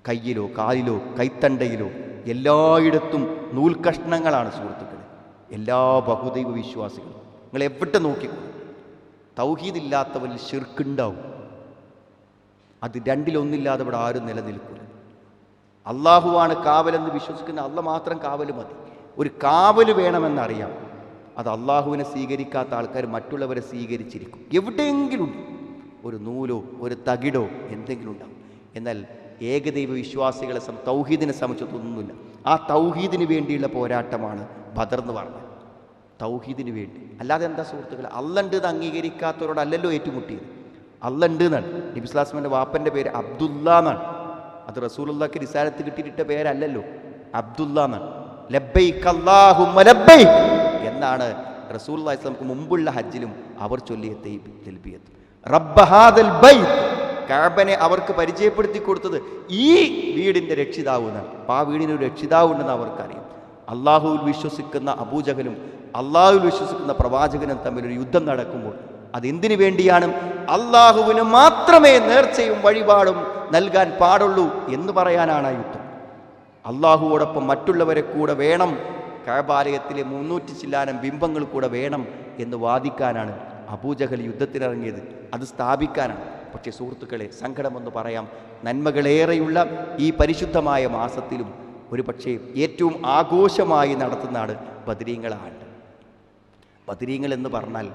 കയ്യിലോ കാലിലോ കൈത്തണ്ടയിലോ എല്ലായിടത്തും നൂൽക്കഷ്ണങ്ങളാണ് സുഹൃത്തുക്കൾ എല്ലാ ബഹുദൈവ വിശ്വാസികളും. നിങ്ങൾ എവിടെ നോക്കിക്കോ തൗഹീദില്ലാത്തവരിൽ ഷിർക്കുണ്ടാവും അത് രണ്ടിലൊന്നില്ലാതെ ഇവിടെ ആരും നിലനിൽക്കില്ല അള്ളാഹുവാണ് കാവലെന്ന് വിശ്വസിക്കുന്ന അള്ള മാത്രം കാവൽ മതി. ഒരു കാവൽ വേണമെന്നറിയാം. അത് അള്ളാഹുവിനെ സ്വീകരിക്കാത്ത ആൾക്കാർ മറ്റുള്ളവരെ സ്വീകരിച്ചിരിക്കും. എവിടെയെങ്കിലും ഒരു നൂലോ ഒരു തകിടോ എന്തെങ്കിലും ഉണ്ടാവും. എന്നാൽ ഏകദൈവ വിശ്വാസികളെ സം തൗഹീദിനെ സംബന്ധിച്ചൊന്നുമില്ല ആ തൗഹീദിന് വേണ്ടിയുള്ള പോരാട്ടമാണ് ബദർ എന്ന് പറഞ്ഞത്. തൗഹീദിന് വേണ്ടി. അല്ലാതെ എന്താ സുഹൃത്തുക്കൾ അല്ലണ്ട് എന്ന് അംഗീകരിക്കാത്തവരോടല്ലല്ലോ ഏറ്റുമുട്ടിയത്. അല്ലണ്ട് എന്നാണ്. നബിസ്ലാസ്മിന്റെ വാപ്പന്റെ പേര് അബ്ദുല്ല എന്നാണ്. അത് റസൂലുള്ളാക്ക് റിസാലത്ത് കിട്ടിയിട്ട പേരല്ലല്ലോ. അബ്ദുല്ല എന്നാണ്. ലബ്ബൈ അല്ലാഹുമ്മ ലബ്ബൈക്. എന്നാണ് റസൂൽ ഇസ്ലാമക്ക് മുമ്പുള്ള ഹജ്ജിലും അവർ ചൊല്ലിയ തെൽബിയത്ത്. കാബനെ അവർക്ക് പരിചയപ്പെടുത്തി കൊടുത്തത് ഈ വീടിന്റെ രക്ഷിതാവുന്ന അപ്പം ആ വീടിനൊരു ഒരു രക്ഷിതാവ് ഉണ്ടെന്ന് അവർക്കറിയാം. അള്ളാഹുവിൽ വിശ്വസിക്കുന്ന അബൂജകനും അള്ളാഹുവിൽ വിശ്വസിക്കുന്ന പ്രവാചകനും തമ്മിലൊരു യുദ്ധം നടക്കുമ്പോൾ അതെന്തിനു വേണ്ടിയാണ്? അള്ളാഹുവിന് മാത്രമേ നേർച്ചയും വഴിപാടും നൽകാൻ പാടുള്ളൂ എന്ന് പറയാനാണ് ആ യുദ്ധം. അള്ളാഹുവോടൊപ്പം മറ്റുള്ളവരെ കൂടെ വേണം കഴബാലയത്തിലെ മുന്നൂറ്റി ചില്ലാനം ബിംബങ്ങൾ കൂടെ വേണം എന്ന് വാദിക്കാനാണ് അബൂജഹൽ യുദ്ധത്തിനിറങ്ങിയത്. അത് സ്ഥാപിക്കാനാണ്. പക്ഷേ സുഹൃത്തുക്കളെ സങ്കടമെന്ന് പറയാം. നന്മകളേറെയുള്ള ഈ പരിശുദ്ധമായ മാസത്തിലും ഒരു പക്ഷേ ഏറ്റവും ആഘോഷമായി നടത്തുന്നതാണ് ബദരീങ്ങളാണ്ട് ബദരീങ്ങൾ എന്ന് പറഞ്ഞാൽ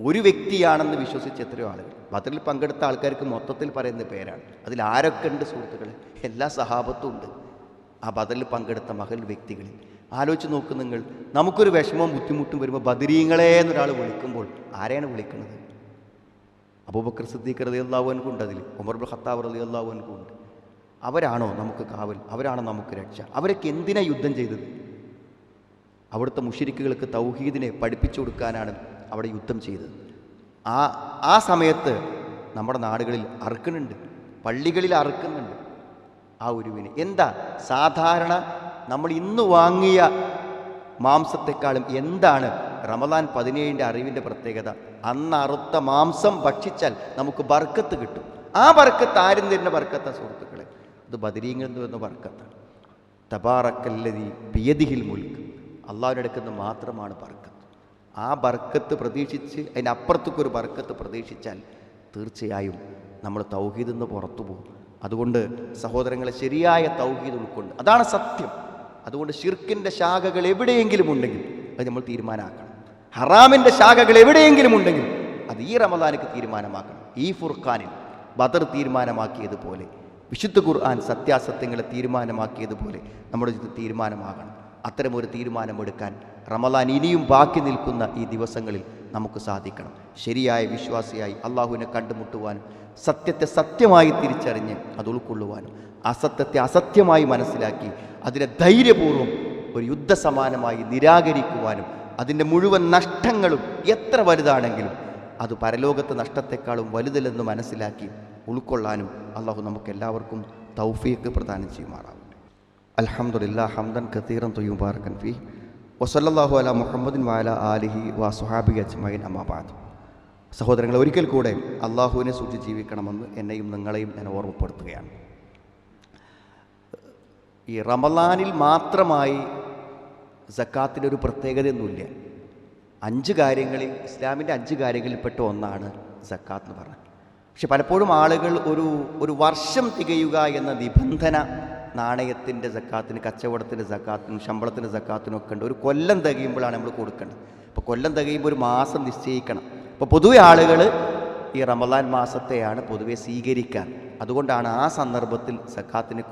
ഒരു വ്യക്തിയാണെന്ന് വിശ്വസിച്ച എത്രയോ ആളുകൾ. ബദറിൽ പങ്കെടുത്ത ആൾക്കാർക്ക് മൊത്തത്തിൽ പറയുന്ന പേരാണ്. അതിൽ ആരൊക്കെ ഉണ്ട് സുഹൃത്തുക്കളെ? എല്ലാ സഹാബത്തും ഉണ്ട്. ആ ബദറിൽ പങ്കെടുത്ത മകൾ വ്യക്തികളിൽ ആലോചിച്ച് നോക്ക് നിങ്ങൾ. നമുക്കൊരു വിഷമവും ബുദ്ധിമുട്ടും വരുമ്പോൾ ബദരീങ്ങളെ എന്നൊരാൾ വിളിക്കുമ്പോൾ ആരെയാണ് വിളിക്കുന്നത്? അബൂബക്കർ സിദ്ദീഖ് റതി അള്ളാഹുവനക്കും ഉണ്ട് അതിൽ ഉമർ ബുൽ ഖത്താബ് റതി അള്ളാഹുവനക്കും ഉണ്ട്. അവരാണോ നമുക്ക് കാവൽ? അവരാണോ നമുക്ക് രക്ഷ? അവരൊക്കെ എന്തിനാ യുദ്ധം ചെയ്തത്? അവിടുത്തെ മുഷിരിക്കുകൾക്ക് തൗഹീദിനെ പഠിപ്പിച്ചു കൊടുക്കാനാണ് അവിടെ യുദ്ധം ചെയ്തത്. ആ ആ സമയത്ത് നമ്മുടെ നാടുകളിൽ അറുക്കുന്നുണ്ട്. പള്ളികളിൽ അറുക്കുന്നുണ്ട് ആ ഒരുവിന് എന്താ? സാധാരണ നമ്മൾ ഇന്ന് വാങ്ങിയ മാംസത്തെക്കാളും എന്താണ് റമദാൻ പതിനേഴിന്റെ അറിവിന്റെ പ്രത്യേകത? അന്ന് അറുത്ത മാംസം ഭക്ഷിച്ചാൽ നമുക്ക് ബർക്കത്ത് കിട്ടും. ആ ബർക്കത്ത് ആരും തരുന്ന ബർക്കത്ത സുഹൃത്തുക്കളെ. അത് ബദരീങ്ങൾ എന്ന് പറയുന്ന ബർക്കത്താണ് തബാറക്കല്ലതി പിയതിഹിൽ മുൽക്ക് അള്ളാഹുവിന്റെ അടുക്കുന്ന മാത്രമാണ് ബർക്കത്ത്. ആ ബർക്കത്ത് പ്രതീക്ഷിച്ച് അതിനപ്പുറത്തേക്കൊരു ബർക്കത്ത് പ്രതീക്ഷിച്ചാൽ തീർച്ചയായും നമ്മൾ തൗഹീദിൽ നിന്ന് പുറത്തു പോകും. അതുകൊണ്ട് സഹോദരങ്ങളെ ശരിയായ തൗഹീദ് ഉൾക്കൊണ്ട്. അതാണ് സത്യം. അതുകൊണ്ട് ഷിർക്കിന്റെ ശാഖകൾ എവിടെയെങ്കിലും ഉണ്ടെങ്കിൽ അത് നമ്മൾ തീരുമാനമാക്കണം. ഹറാമിന്റെ ശാഖകൾ എവിടെയെങ്കിലും ഉണ്ടെങ്കിൽ അത് ഈ റമദാനക്ക് തീരുമാനമാക്കണം. ഈ ഫുർഖാനിൽ ബദർ തീരുമാനമാക്കിയതുപോലെ വിശുദ്ധ ഖുർആൻ സത്യാസത്യങ്ങളെ തീരുമാനമാക്കിയതുപോലെ നമ്മുടെ തീരുമാനമാകണം. അത്തരമൊരു തീരുമാനമെടുക്കാൻ റമദാൻ ഇനിയും ബാക്കി നിൽക്കുന്ന ഈ ദിവസങ്ങളിൽ നമുക്ക് സാധിക്കണം. ശരിയായ വിശ്വാസിയായി അള്ളാഹുവിനെ കണ്ടുമുട്ടുവാനും സത്യത്തെ സത്യമായി തിരിച്ചറിഞ്ഞ് അത് ഉൾക്കൊള്ളുവാനും അസത്യത്തെ അസത്യമായി മനസ്സിലാക്കി അതിനെ ധൈര്യപൂർവം ഒരു യുദ്ധസമാനമായി നിരാകരിക്കുവാനും അതിന്റെ മുഴുവൻ നഷ്ടങ്ങളും എത്ര വലുതാണെങ്കിലും അത് പരലോകത്തെ നഷ്ടത്തെക്കാളും വലുതല്ലെന്ന് മനസ്സിലാക്കി ഉൾക്കൊള്ളാനും അള്ളാഹു നമുക്ക് എല്ലാവർക്കും തൗഫീക്ക് പ്രദാനം ചെയ്യുമാറാവും അലഹമുല്ല ഹംദൻ കത്തീറൻ തൊയ്യുബാർക്കൻ ഫി. വസല്ലാഹു അല മുഹമ്മദിൻ വാല ആലിഹി വാ സുഹാബി അജ്മൈൻ അമ്മാബാദ് സഹോദരങ്ങളെ ഒരിക്കൽ കൂടെ അള്ളാഹുവിനെ സൂക്ഷിച്ച് ജീവിക്കണമെന്ന് എന്നെയും നിങ്ങളെയും ഞാൻ ഓർമ്മപ്പെടുത്തുകയാണ്. ഈ റമലാനിൽ മാത്രമായി സക്കാത്തിന്റെ ഒരു പ്രത്യേകതയൊന്നുമില്ല. അഞ്ച് കാര്യങ്ങളിൽ ഇസ്ലാമിന്റെ അഞ്ച് കാര്യങ്ങളിൽപ്പെട്ട ഒന്നാണ് സക്കാത്ത് എന്ന് പറഞ്ഞത്. പക്ഷെ പലപ്പോഴും ആളുകൾ ഒരു ഒരു വർഷം തികയുക എന്ന നിബന്ധന നാണയത്തിന്റെ സക്കാത്തിന് കച്ചവടത്തിന്റെ സക്കാത്തിനും ശമ്പളത്തിന്റെ സക്കാത്തിനും ഒക്കെ ഉണ്ട്. ഒരു കൊല്ലം തികയുമ്പോഴാണ് നമ്മൾ കൊടുക്കേണ്ടത്. അപ്പോൾ കൊല്ലം തികയുമ്പോൾ ഒരു മാസം നിശ്ചയിക്കണം. അപ്പോൾ പൊതുവെ ആളുകൾ ഈ റമദാൻ മാസത്തെയാണ് പൊതുവെ സ്വീകരിക്കാൻ. അതുകൊണ്ടാണ് ആ സന്ദർഭത്തിൽ സക്കാത്തിനെ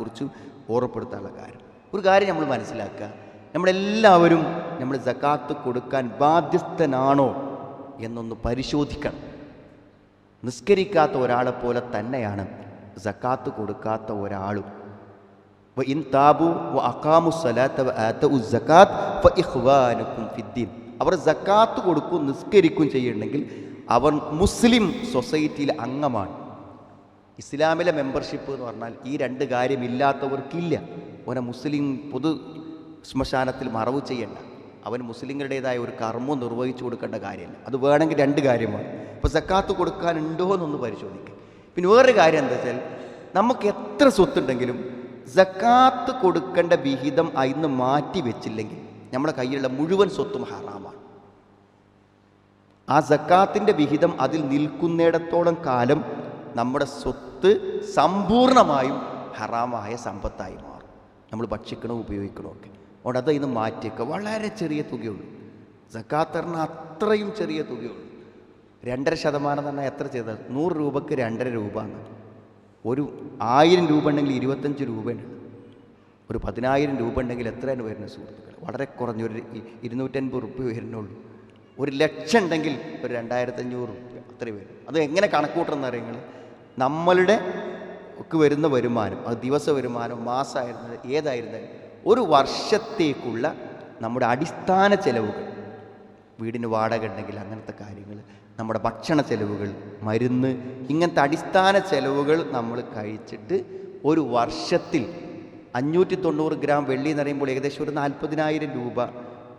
ഓർമ്മപ്പെടുത്താനുള്ള കാര്യം. ഒരു കാര്യം നമ്മൾ മനസ്സിലാക്കുക. നമ്മളെല്ലാവരും നമ്മൾ സക്കാത്ത് കൊടുക്കാൻ ബാധ്യസ്ഥനാണോ എന്നൊന്ന് പരിശോധിക്കണം. നിസ്കരിക്കാത്ത ഒരാളെ പോലെ തന്നെയാണ് സക്കാത്ത് കൊടുക്കാത്ത ഒരാളും. ഇൻ താബു വ ഫിദ്ദീൻ. അവർ സക്കാത്ത് കൊടുക്കും നിസ്കരിക്കും ചെയ്യുന്നുണ്ടെങ്കിൽ അവർ മുസ്ലിം സൊസൈറ്റിയിലെ അംഗമാണ്. ഇസ്ലാമിലെ മെമ്പർഷിപ്പ് എന്ന് പറഞ്ഞാൽ ഈ രണ്ട് കാര്യമില്ലാത്തവർക്കില്ല. ഓനെ മുസ്ലിം പൊതു ശ്മശാനത്തിൽ മറവ് ചെയ്യേണ്ട. അവൻ മുസ്ലിങ്ങളുടേതായ ഒരു കർമ്മം നിർവഹിച്ചു കൊടുക്കേണ്ട കാര്യമല്ല. അത് വേണമെങ്കിൽ രണ്ട് കാര്യമാണ്. ഇപ്പോൾ സക്കാത്ത് കൊടുക്കാനുണ്ടോ എന്നൊന്ന് പരിശോധിക്കുക പിന്നെ വേറൊരു കാര്യം എന്താ വെച്ചാൽ നമുക്ക് എത്ര സ്വത്തുണ്ടെങ്കിലും സക്കാത്ത് കൊടുക്കേണ്ട വിഹിതം അതിന്ന് മാറ്റി വെച്ചില്ലെങ്കിൽ നമ്മുടെ കയ്യിലുള്ള മുഴുവൻ സ്വത്തും ഹറാമാണ്. ആ സക്കാത്തിന്റെ വിഹിതം അതിൽ നിൽക്കുന്നിടത്തോളം കാലം നമ്മുടെ സ്വത്ത് സമ്പൂർണമായും ഹറാമായ സമ്പത്തായി മാറും. നമ്മൾ ഭക്ഷിക്കണോ ഉപയോഗിക്കണോ ഒക്കെ. അതുകൊണ്ട് അത് ഇന്ന് മാറ്റിയൊക്കെ വളരെ ചെറിയ തുകയുള്ളൂ. സക്കാത്ത് അത്രയും ചെറിയ തുകയുള്ളൂ. രണ്ടര ശതമാനം തന്നെ എത്ര ചെയ്താൽ നൂറ് രൂപക്ക് രണ്ടര രൂപ ഒരു ആയിരം രൂപ ഉണ്ടെങ്കിൽ ഇരുപത്തഞ്ച് രൂപയാണ് ഒരു പതിനായിരം രൂപ ഉണ്ടെങ്കിൽ എത്രയാണ് വരുന്ന സുഹൃത്തുക്കൾ വളരെ കുറഞ്ഞ. ഒരു ഇരുന്നൂറ്റൻപത് റുപ്യ വരുന്നുള്ളൂ. ഒരു ലക്ഷം ഉണ്ടെങ്കിൽ ഒരു രണ്ടായിരത്തഞ്ഞൂറ് റുപ്യ അത്രയും വരും. അത് എങ്ങനെ കണക്കൂട്ടണം അറിയുങ്ങൾ നമ്മളുടെ ഒക്കെ വരുന്ന വരുമാനം അത് ദിവസ വരുമാനം മാസമായിരുന്നത് ഏതായിരുന്നത് ഒരു വർഷത്തേക്കുള്ള നമ്മുടെ അടിസ്ഥാന ചെലവുകൾ. വീടിന് വാടക ഉണ്ടെങ്കിൽ അങ്ങനത്തെ കാര്യങ്ങൾ നമ്മുടെ ഭക്ഷണ ചെലവുകൾ മരുന്ന് ഇങ്ങനത്തെ അടിസ്ഥാന ചെലവുകൾ നമ്മൾ കഴിച്ചിട്ട് ഒരു വർഷത്തിൽ അഞ്ഞൂറ്റി തൊണ്ണൂറ് ഗ്രാം വെള്ളി എന്ന് പറയുമ്പോൾ ഏകദേശം ഒരു നാൽപ്പതിനായിരം രൂപ.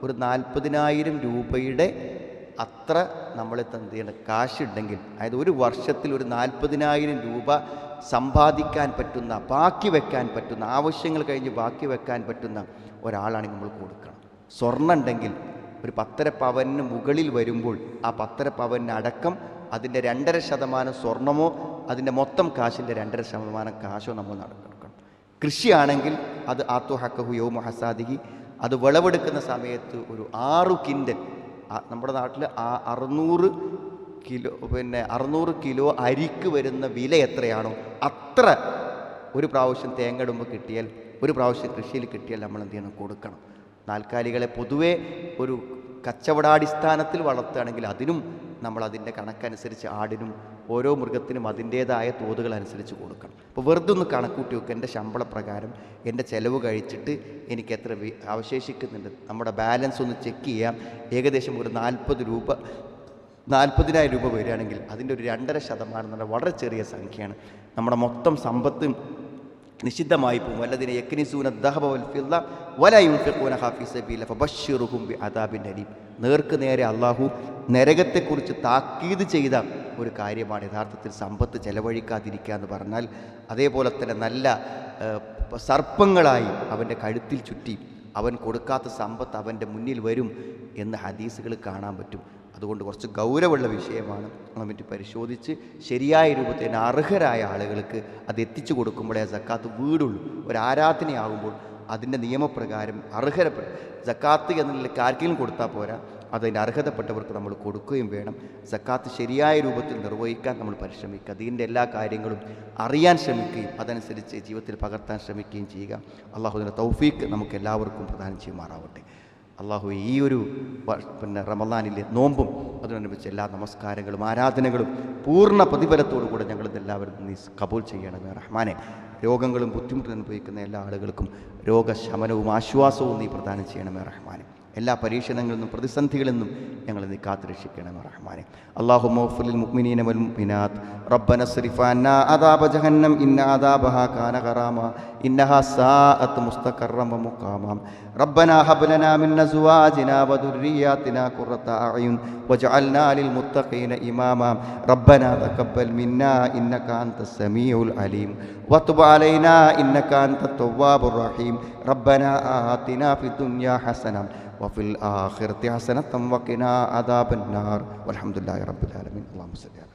ഒരു നാൽപ്പതിനായിരം രൂപയുടെ അത്ര നമ്മളെ എന്ത് ചെയ്യണം കാശുണ്ടെങ്കിൽ അതായത് ഒരു വർഷത്തിൽ ഒരു നാൽപ്പതിനായിരം രൂപ സമ്പാദിക്കാൻ പറ്റുന്ന ബാക്കി വെക്കാൻ പറ്റുന്ന ആവശ്യങ്ങൾ കഴിഞ്ഞ് ബാക്കി വെക്കാൻ പറ്റുന്ന ഒരാളാണെങ്കിൽ നമ്മൾ കൊടുക്കണം. സ്വർണം ഉണ്ടെങ്കിൽ ഒരു പത്തര പവന് മുകളിൽ വരുമ്പോൾ ആ പത്തര പവന് അടക്കം അതിന്റെ രണ്ടര ശതമാനം സ്വർണമോ അതിന്റെ മൊത്തം കാശിന്റെ രണ്ടര ശതമാനം കാശോ നമ്മൾ നടക്കണം കൃഷിയാണെങ്കിൽ അത് ആത്തു ഹക്കഹു യോ മഹസാദിഹി അത് വിളവെടുക്കുന്ന സമയത്ത് ഒരു ആറു കിൻഡൽ നമ്മുടെ നാട്ടിൽ ആ അറുന്നൂറ് കിലോ പിന്നെ അറുന്നൂറ് കിലോ അരിക്ക് വരുന്ന വില എത്രയാണോ അത്ര ഒരു പ്രാവശ്യം തേങ്ങ ഇടുമ്പോൾ കിട്ടിയാൽ ഒരു പ്രാവശ്യം കൃഷിയിൽ കിട്ടിയാൽ നമ്മൾ എന്ത് ചെയ്യണം? കൊടുക്കണം. നാൽക്കാലികളെ പൊതുവേ ഒരു കച്ചവടാടിസ്ഥാനത്തിൽ വളർത്തുകയാണെങ്കിൽ അതിനും നമ്മൾ അതിന്റെ കണക്കനുസരിച്ച് ആടിനും ഓരോ മൃഗത്തിനും അതിന്റേതായ തോതുകൾ അനുസരിച്ച് കൊടുക്കണം. അപ്പോൾ വെറുതെ ഒന്ന് കണക്കൂട്ടി വെക്കുക എന്റെ ശമ്പള പ്രകാരം എന്റെ ചിലവ് കഴിച്ചിട്ട് എനിക്ക് എത്ര അവശേഷിക്കുന്നുണ്ട്. നമ്മുടെ ബാലൻസ് ഒന്ന് ചെക്ക് ചെയ്യാം. ഏകദേശം ഒരു നാൽപ്പത് രൂപ നാൽപ്പതിനായിരം രൂപ വരികയാണെങ്കിൽ അതിന്റെ ഒരു രണ്ടര ശതമാനം എന്ന് പറഞ്ഞാൽ വളരെ ചെറിയ സംഖ്യയാണ്. നമ്മുടെ മൊത്തം സമ്പത്തും നിഷിദ്ധമായി പോകും. വല്ലതിനെ യക്നിസൂന ദഹബ വൽ ഫിദ്ദ വല യുൻഫിഖൂന ഹാഫി സബീല ഫബശ്ശിറുഹും ബി അദാബിൻ അലീം. നേർക്ക് നേരെ അള്ളാഹു നരകത്തെക്കുറിച്ച് താക്കീത് ചെയ്ത ഒരു കാര്യമാണ്. യഥാർത്ഥത്തിൽ സമ്പത്ത് ചെലവഴിക്കാതിരിക്കുക എന്ന് പറഞ്ഞാൽ അതേപോലെ തന്നെ നല്ല സർപ്പങ്ങളായി അവന്റെ കഴുത്തിൽ ചുറ്റി അവൻ കൊടുക്കാത്ത സമ്പത്ത് അവന്റെ മുന്നിൽ വരും എന്ന് ഹദീസുകൾ കാണാൻ പറ്റും. അതുകൊണ്ട് കുറച്ച് ഗൗരവമുള്ള വിഷയമാണ് നമ്മിറ്റ് പരിശോധിച്ച് ശരിയായ രൂപത്തിൽ അർഹരായ ആളുകൾക്ക് അത് എത്തിച്ചു കൊടുക്കുമ്പോഴേ സക്കാത്ത് വീടുള്ളൂ. ഒരു ആരാധനയാകുമ്പോൾ അതിന്റെ നിയമപ്രകാരം അർഹരപ്പെടും സക്കാത്ത് എന്നുള്ള ആർക്കെങ്കിലും കൊടുത്താൽ പോരാ. അതിന്റെ അർഹതപ്പെട്ടവർക്ക് നമ്മൾ കൊടുക്കുകയും വേണം. സക്കാത്ത് ശരിയായ രൂപത്തിൽ നിർവഹിക്കാൻ നമ്മൾ പരിശ്രമിക്കുക. അതിന്റെ എല്ലാ കാര്യങ്ങളും അറിയാൻ ശ്രമിക്കുകയും അതനുസരിച്ച് ജീവിതത്തിൽ പകർത്താൻ ശ്രമിക്കുകയും ചെയ്യുക. അള്ളാഹുദിന്റെ തൗഫീക്ക് നമുക്ക് എല്ലാവർക്കും പ്രദാനം ചെയ്യുമാറാവട്ടെ. അള്ളാഹു ഈ ഒരു പിന്നെ റമദാനിലെ നോമ്പും അതിനനുസരിച്ച് എല്ലാ നമസ്കാരങ്ങളും ആരാധനകളും പൂർണ പ്രതിഫലത്തോടു കൂടെ ഞങ്ങൾ എല്ലാവരും നീ കബൂൽ ചെയ്യണമേ റഹ്മാനെ. രോഗങ്ങളും ബുദ്ധിമുട്ടും അനുഭവിക്കുന്ന എല്ലാ ആളുകൾക്കും രോഗശമനവും ആശ്വാസവും നീ പ്രദാനം ചെയ്യണമേ റഹ്മാനെ. എല്ലാ പരീക്ഷണങ്ങളിൽ നിന്നും പ്രതിസന്ധികളിൽ നിന്നും ഞങ്ങളിത് കാത്തുരക്ഷിക്കണം റഹ്മാനെ. അള്ളാഹു മോഫുലിൽ മുക്മിനീന വൽ മുക്മിനാത്ത് റബ്ബന സരിഫാന അദാബ ജഹന്നം. ഇന്ന അദാബഹ കാന കറാമ ഇന്നഹ സാഅത്ത് മുസ്തഖറമ മുഖാമം. റബ്ബന ഹബ്ലന മിൻ അസ്വാജിന വദുർരിയാതിന ഖുറത അഅ്യുൻ. വജ്അൽനാ ലിൽ മുത്തഖീന ഇമാമാ. റബ്ബന തഖബ്ബൽ മിന്നാ. ഇന്നക അൻത സമീഉൽ അലീം. വതുബ് അലൈനാ. ഇന്നക അൻത തവ്വാബുർ റഹീം. റബ്ബന ആതിനാ ഫിദ് ദുനിയാ ഹസന. وفي الآخرة حسنة وقنا عذاب النار والحمد لله رب العالمين. اللهم صل على